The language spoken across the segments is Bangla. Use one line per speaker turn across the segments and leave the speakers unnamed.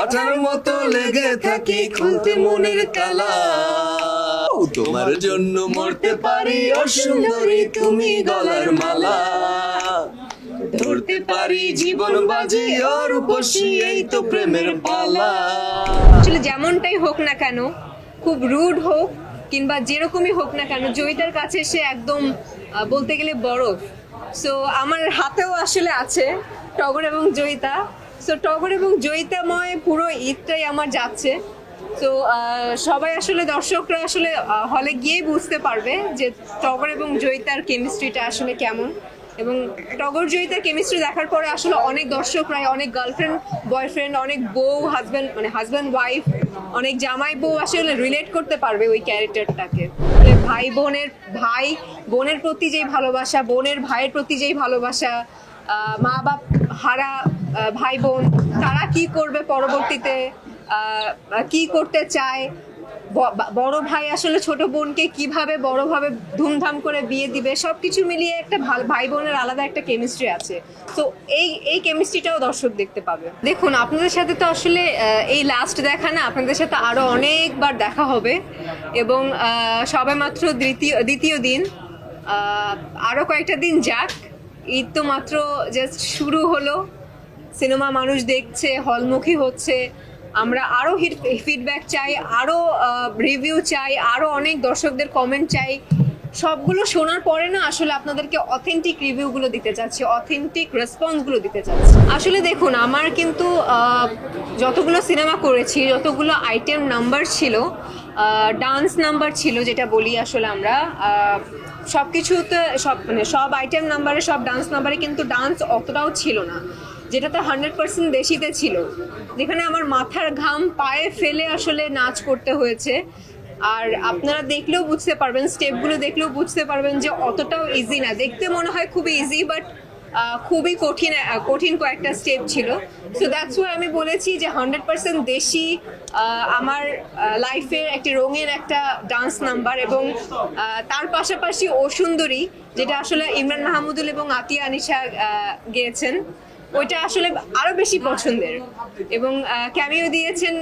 আঠার মতো লেগে থাকি খুলতে মনের তালা তোমার জন্য মরতে পারি অসুন্দরী তুমি গলার মালা। ধরতে পারি জীবন বাজি আর উপসী এই তো প্রেমের পালা।
আসলে যেমনটাই হোক না কেন, খুব রুড হোক কিংবা যেরকমই হোক না কেন, জয়িতার কাছে সে একদম বলতে গেলে বরফ। সো আমার হাতেও আসলে আছে টগর এবং জয়িতা। সো টগর এবং জয়িতাময় পুরো ঈদটাই আমার যাচ্ছে। তো সবাই আসলে দর্শকরা আসলে হলে গিয়েই বুঝতে পারবে যে টগর এবং জয়িতার কেমিস্ট্রিটা আসলে কেমন। এবং টগর জয়িতার কেমিস্ট্রি দেখার পরে আসলে অনেক দর্শকরাই, অনেক গার্লফ্রেন্ড বয়ফ্রেন্ড অনেক বউ হাজব্যান্ড মানে হাজব্যান্ড ওয়াইফ অনেক জামাই বউ আসলে রিলেট করতে পারবে ওই ক্যারেক্টারটাকে মানে ভাই বোনের ভাই বোনের প্রতি যেই ভালোবাসা, বোনের ভাইয়ের প্রতি যেই ভালোবাসা মা বাপ, হারা ভাই বোন, তারা কি করবে পরবর্তীতে? কি করতে চায়? বড় ভাই আসলে ছোট বোনকে কীভাবে বড়ভাবে ধুমধাম করে বিয়ে দিবে? সব কিছু মিলিয়ে একটা ভাল- ভাই বোনের আলাদা একটা কেমিস্ট্রি আছে। তো এই এই কেমিস্ট্রিটাও দর্শক দেখতে পাবে। দেখুন, আপনাদের সাথে তো আসলে এই লাস্ট দেখা না, আপনাদের সাথে আরও অনেকবার দেখা হবে। এবং সবেমাত্র দ্বিতীয় দ্বিতীয় দিন। আরও কয়েকটা দিন যাক। ঈদ তো মাত্র জাস্ট শুরু হলো। সিনেমা মানুষ দেখছে, হলমুখী হচ্ছে। আমরা আরও ফিডব্যাক চাই আরও রিভিউ চাই আরও অনেক দর্শকদের কমেন্ট চাই। সবগুলো শোনার পরে না আসলে আপনাদেরকে অথেন্টিক রিভিউগুলো দিতে চাচ্ছি অথেন্টিক রেসপন্সগুলো দিতে চাচ্ছি। আসলে দেখুন, আমার কিন্তু যতগুলো সিনেমা করেছি, যতগুলো আইটেম নাম্বার ছিল ডান্স নাম্বার ছিল যেটা বলি আসলে আমরা সব কিছুতে সব মানে সব আইটেম নাম্বারে সব ডান্স নাম্বারে কিন্তু ডান্স অতটাও ছিল না। যেটাতে হান্ড্রেড পার্সেন্ট বেশিতে ছিল। যেখানে আমার মাথার ঘাম, পায়ে ফেলে আসলে নাচ করতে হয়েছে। আর আপনারা দেখলেও বুঝতে পারবেন, স্টেপগুলো দেখলেও বুঝতে পারবেন যে অতটাও ইজি না। দেখতে মনে হয় খুবই ইজি বাট খুবই কঠিন কঠিন কয়েকটা স্টেপ ছিল। সো দ্যাটস ওয়াই আমি বলেছি যে হান্ড্রেড পার্সেন্ট দেশি আমার লাইফের একটি রঙের একটা ডান্স নাম্বার এবং তার পাশাপাশি ও সুন্দরী যেটা আসলে ইমরান মাহমুদুল এবং আতিয়া আনিশা গেয়েছেন, ওইটা আসলে আরও বেশি পছন্দের। এবং ক্যামিও দিয়েছেন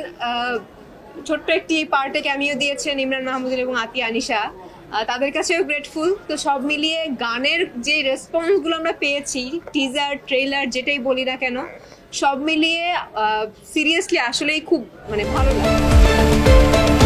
ছোট্ট একটি পার্টে ক্যামিও দিয়েছেন ইমরান মাহমুদুল এবং আতি আনিশা। তাদের কাছেও গ্রেটফুল তো সব মিলিয়ে গানের যে রেসপন্সগুলো আমরা পেয়েছি টিজার ট্রেলার যেটাই বলি না কেন, সব মিলিয়ে সিরিয়াসলি আসলেই খুব মানে ভালো লাগে।